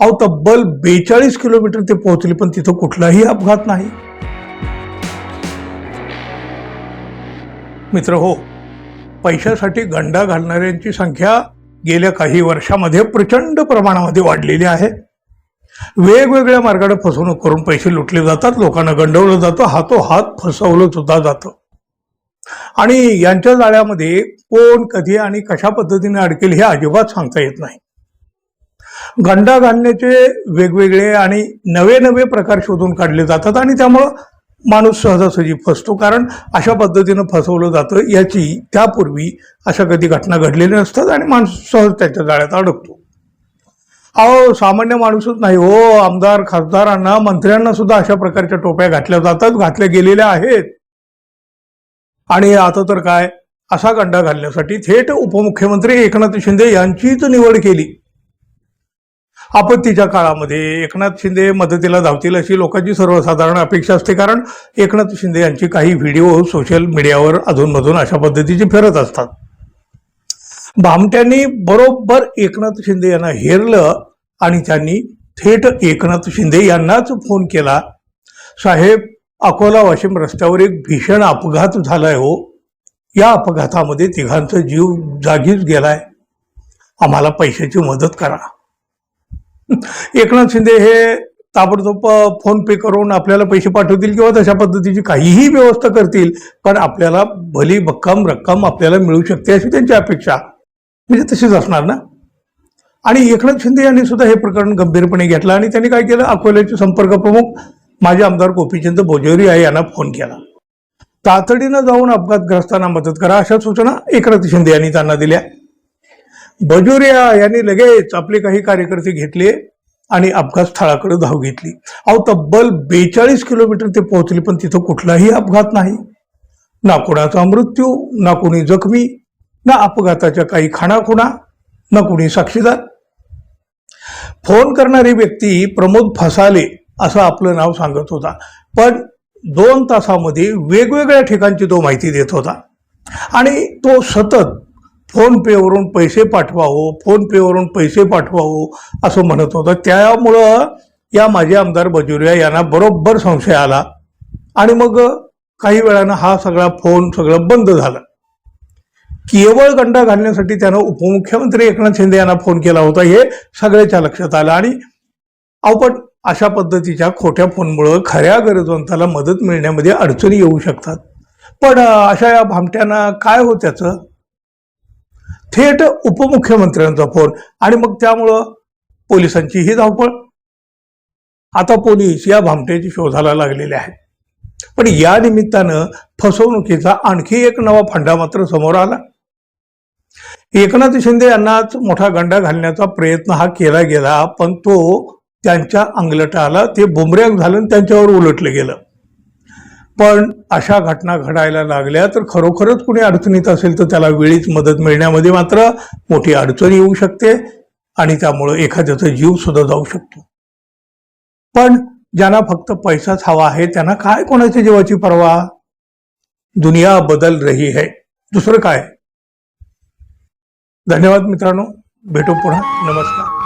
अहो तब्बल बेचाळीस किलोमीटर ते पोहोचले पण तिथं कुठलाही अपघात नाही. मित्र हो पैशासाठी गंडा घालणाऱ्यांची संख्या गेल्या काही वर्षामध्ये प्रचंड प्रमाणामध्ये वाढलेली आहे. वेगवेगळ्या मार्गाने फसवणूक करून पैसे लुटले जातात लोकांना गंडवलं जातं हातोहात फसवलं सुद्धा जातं. आणि यांच्या जाळ्यामध्ये कोण कधी आणि कशा पद्धतीने अडकेल हे अजिबात सांगता येत नाही. गंडा घालण्याचे वेगवेगळे आणि नवे नवे प्रकार शोधून काढले जातात आणि त्यामुळं माणूस सहजासहजी फसतो. कारण अशा पद्धतीनं फसवलं जातं याची त्यापूर्वी अशा कधी घटना घडलेल्या नसतात आणि माणूस सहज त्याच्या जाळ्यात अडकतो. अहो सामान्य माणूसच नाही हो. आमदार खासदारांना मंत्र्यांना सुद्धा अशा प्रकारच्या टोप्या घातल्या जातात घातल्या गेलेल्या आहेत. आणि आता तर काय? असा गंडा घालण्यासाठी थेट उपमुख्यमंत्री एकनाथ शिंदे यांचीच निवड केली. आपत्तीच्या काळामध्ये एकनाथ शिंदे मदतीला धावतील अशी लोकांची सर्वसाधारण अपेक्षा असते. कारण एकनाथ शिंदे यांची काही व्हिडिओ सोशल मीडियावर अधूनमधून अशा पद्धतीचे फिरत असतात. भामट्यांनी बरोबर एकनाथ शिंदे यांना हेरलं आणि त्यांनी थेट एकनाथ शिंदे यांनाच फोन केला. साहेब अकोला वाशिम रस्त्यावर एक भीषण अपघात झालाय हो. या अपघातामध्ये तिघांचा जीव जागीच गेलाय. आम्हाला पैशाची मदत करा. एकनाथ शिंदे हे ताबडतोब फोन पे करून आपल्याला पैसे पाठवतील किंवा तशा पद्धतीची काहीही व्यवस्था करतील पण आपल्याला भली भक्कम रक्कम आपल्याला मिळू शकते अशी त्यांची अपेक्षा. म्हणजे तशीच असणार ना? आणि एकनाथ शिंदे यांनी सुद्धा हे प्रकरण गंभीरपणे घेतलं आणि त्यांनी काय केलं? अकोल्याचे संपर्क प्रमुख माजी आमदार गोपीचंद बोजोरिया यांना फोन केला. तातडीनं जाऊन अपघातग्रस्तांना मदत करा अशा सूचना एकनाथ शिंदे यांनी त्यांना दिल्या. बजुरिया यांनी लगेच आपले काही कार्यकर्ते घेतले आणि अपघात स्थळाकडे धाव घेतली. अहो तब्बल बेचाळीस किलोमीटर ते पोहोचले पण तिथं कुठलाही अपघात नाही. ना कुणाचा मृत्यू ना कुणी जखमी ना अपघाताच्या काही खाणाखुणा ना कुणी साक्षीदार. फोन करणारी व्यक्ती प्रमोद फसाले असं आपलं नाव सांगत होता. पण दोन तासामध्ये वेगवेगळ्या ठिकाणची तो माहिती देत होता. आणि तो सतत फोनपेवरून पैसे पाठवावं फोनपेवरून पैसे पाठवावं असं म्हणत होतं. त्यामुळं या माजी आमदार बजुरिया यांना बरोबर संशय आला. आणि मग काही वेळानं हा सगळा फोन सगळं बंद झालं. केवळ गंडा घालण्यासाठी त्यानं उपमुख्यमंत्री एकनाथ शिंदे यांना फोन केला होता हे सगळ्याच्या लक्षात आलं. आणि आपण अशा पद्धतीच्या खोट्या फोनमुळं खऱ्या गरजवंताला मदत मिळण्यामध्ये अडचणी येऊ शकतात. पण अशा या भामट्यांना काय हो त्याचं? थेट उपमुख्यमंत्र्यांचा फोन. आणि मग त्यामुळं पोलिसांची ही धावपळ. आता पोलीस या भामट्याची शोधाला लागलेले आहेत. पण या निमित्तानं फसवणुकीचा आणखी एक नवा फंडा मात्र समोर आला. एकनाथ शिंदे यांनाच मोठा गंडा घालण्याचा प्रयत्न हा केला गेला पण तो त्यांच्या अंगलटाला ते बुमरॅंग झालं त्यांच्यावर उलटलं गेलं. पण अशा घटना घडायला लागल्या तर खरोखरच कुणी अडचणीत असेल तर त्याला वेळीच मदत मिळण्यामध्ये मात्र मोठी अडचण येऊ शकते आणि त्यामुळं एखाद्याचा जीव सुद्धा जाऊ शकतो. पण ज्यांना फक्त पैसाच हवा आहे त्यांना काय कोणाच्या जीवाची पर्वा? दुनिया बदल रही है. दुसरं काय? धन्यवाद मित्रांनो. भेटू पुन्हा. नमस्कार.